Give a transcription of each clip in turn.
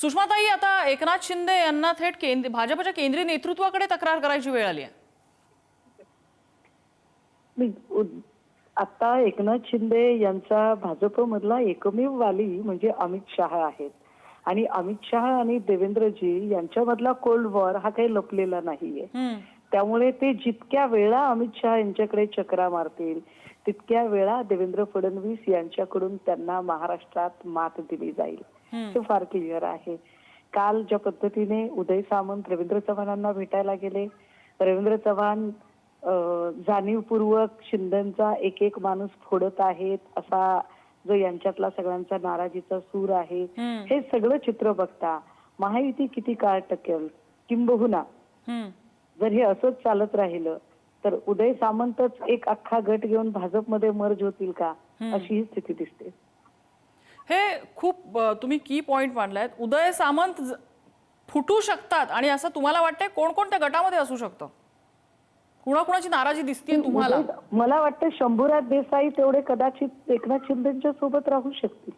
सुषमाताई आता एकनाथ शिंदे यांना थेट केंद्र भाजपच्या केंद्रीय नेतृत्वाकडे तक्रार करायची वेळ आली आहे आता एकनाथ शिंदे यांचा भाजपमधला एकमेव वाली म्हणजे अमित शहा आहेत आणि अमित शहा आणि देवेंद्रजी यांच्यामधला कोल्ड वॉर हा काही लपलेला नाहीये. त्यामुळे ते जितक्या वेळा अमित शहा यांच्याकडे चक्रा मारतील तितक्या वेळा देवेंद्र फडणवीस यांच्याकडून त्यांना महाराष्ट्रात मात दिली जाईल. हे फार क्लिअर आहे. काल ज्या पद्धतीने उदय सामंत रवींद्र चव्हाणांना भेटायला गेले रवींद्र चव्हाण जाणीवपूर्वक शिंदेचा एक एक माणूस फोडत आहेत असा जो यांच्यातला सगळ्यांचा नाराजीचा सूर आहे. हे सगळं चित्र बघता महायुती किती काळ टकेल? किंबहुना. जर हे असंच चालत राहिलं तर उदय सामंतच एक अख्खा गट घेऊन भाजपमध्ये मर्ज होतील का? अशी ही स्थिती दिसते. हे खूप तुम्ही की पॉइंट मांडलायत. उदय सामंत फुटू शकतात आणि असं तुम्हाला वाटतंय कोणकोणत्या गटामध्ये असू शकतं? कुणाकुणाची नाराजी दिसतीये तुम्हाला? मला वाटतं शंभूराज देसाई तेवढे कदाचित एकनाथ शिंदेच्या सोबत राहू शकतील.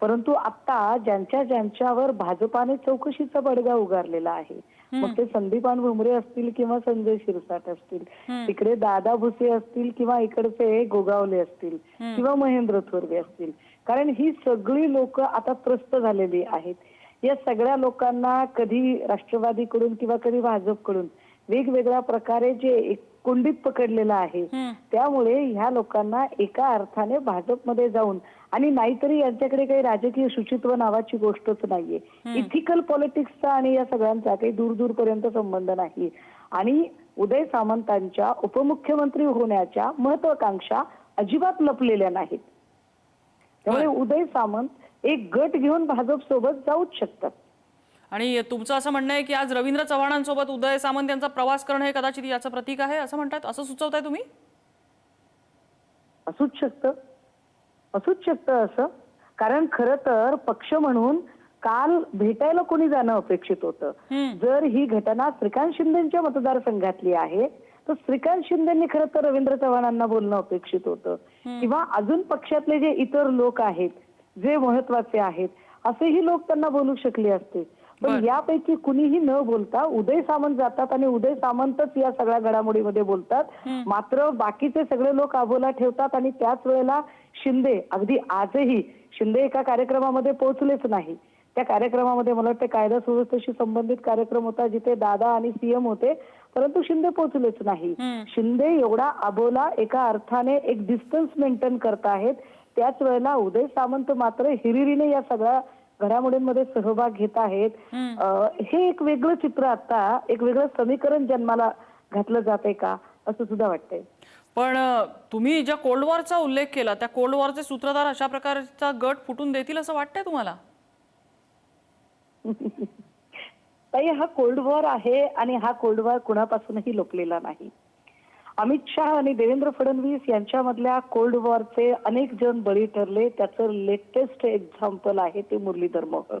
परंतु आता ज्यांच्या ज्यांच्यावर भाजपाने चौकशीचा बडगा उगारलेला आहे मग ते संदीपान भुमरे असतील किंवा संजय शिरसाट असतील तिकडे दादा भुसे असतील किंवा इकडचे गोगावले असतील किंवा महेंद्र थोरवे असतील. कारण ही सगळी लोक आता त्रस्त झालेली आहेत. या सगळ्या लोकांना कधी राष्ट्रवादीकडून किंवा कधी भाजपकडून वेगवेगळ्या प्रकारे जे कोंडीत पकडलेलं आहे त्यामुळे ह्या लोकांना एका अर्थाने भाजपमध्ये जाऊन आणि नाहीतरी यांच्याकडे काही राजकीय शुचित्व नावाची गोष्टच नाहीये. इथिकल पॉलिटिक्सचा आणि या सगळ्यांचा काही दूर दूर पर्यंत संबंध नाही. आणि उदय सामंतांच्या उपमुख्यमंत्री होण्याच्या महत्वाकांक्षा अजिबात लपलेल्या नाहीत. त्यामुळे उदय सामंत एक गट घेऊन भाजप सोबत जाऊच शकतात. आणि तुमचं असं म्हणणं आहे की आज रवींद्र चव्हाणांसोबत उदय सामंत यांचा प्रवास करणं हे कदाचित याचं प्रतीक आहे असं म्हणतात? असं सुचवताय तुम्ही? असूच शकतं. असूच शकतं असं. कारण खरं तर पक्ष म्हणून काल भेटायला कोणी जाणं अपेक्षित होतं. जर ही घटना श्रीकांत शिंदेच्या मतदारसंघातली आहे तर श्रीकांत शिंदेनी खरं तर रवींद्र चव्हाणांना बोलणं अपेक्षित होतं. किंवा अजून पक्षातले जे इतर लोक आहेत जे महत्त्वाचे आहेत असेही लोक त्यांना बोलू शकले असते. पण यापैकी कुणीही न बोलता उदय सामंत जातात आणि उदय सामंतच या सगळ्या घडामोडीमध्ये बोलतात. मात्र बाकीचे सगळे लोक अबोला ठेवतात आणि त्याच वेळेला शिंदे अगदी आजही शिंदे एका कार्यक्रमामध्ये पोहोचलेच नाही. त्या कार्यक्रमामध्ये मला वाटतं कायदा सुव्यवस्थेशी संबंधित कार्यक्रम होता जिथे दादा आणि सीएम होते परंतु शिंदे पोहोचलेच नाही. शिंदे एवढा अबोला एका अर्थाने एक डिस्टन्स मेंटेन करत आहेत. त्याच वेळेला उदय सामंत मात्र हिरिरीने या सगळ्या घडामोडींमध्ये सहभाग घेत आहेत. हे एक वेगळं चित्र आता एक वेगळं समीकरण जन्माला घातलं जाते का असं सुद्धा वाटतंय. पण तुम्ही ज्या कोल्ड वॉरचा उल्लेख केला त्या कोल्ड वॉरचे सूत्रधार अशा प्रकारचा गट फुटून देतील असं वाटतंय तुम्हाला? ताई हा कोल्ड वॉर आहे आणि हा कोल्ड वॉर कुणापासूनही लपलेला नाही. अमित शहा आणि देवेंद्र फडणवीस यांच्यामधल्या कोल्ड वॉरचे अनेक जण बळी ठरले. त्याचं लेटेस्ट एक्झाम्पल आहे ते मुरलीधर मोहोळ.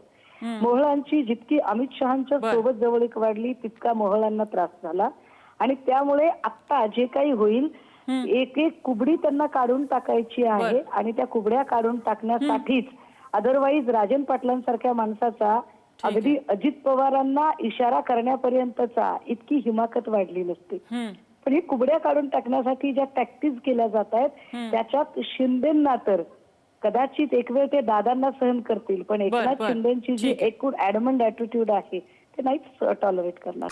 मोहळांची जितकी अमित शहाच्या. सोबत जवळीक वाढली तितका मोहळांना त्रास झाला. आणि त्यामुळे आता जे काही होईल एक एक कुबडी त्यांना काढून टाकायची आहे आणि त्या कुबड्या काढून टाकण्यासाठीच अदरवाईज राजन पाटलांसारख्या माणसाचा अगदी अजित पवारांना इशारा करण्यापर्यंतचा इतकी हिमाकत वाढली नसते. पण ही कुबड्या काढून टाकण्यासाठी ज्या टॅक्टिस केल्या जात आहेत त्याच्यात शिंदेना तर कदाचित एक वेळ ते दादांना सहन करतील पण एकनाथ. शिंदेची जी. एकूण ऍडमंड ऍटिट्यूड आहे ते नाहीच टॉलरेट करणार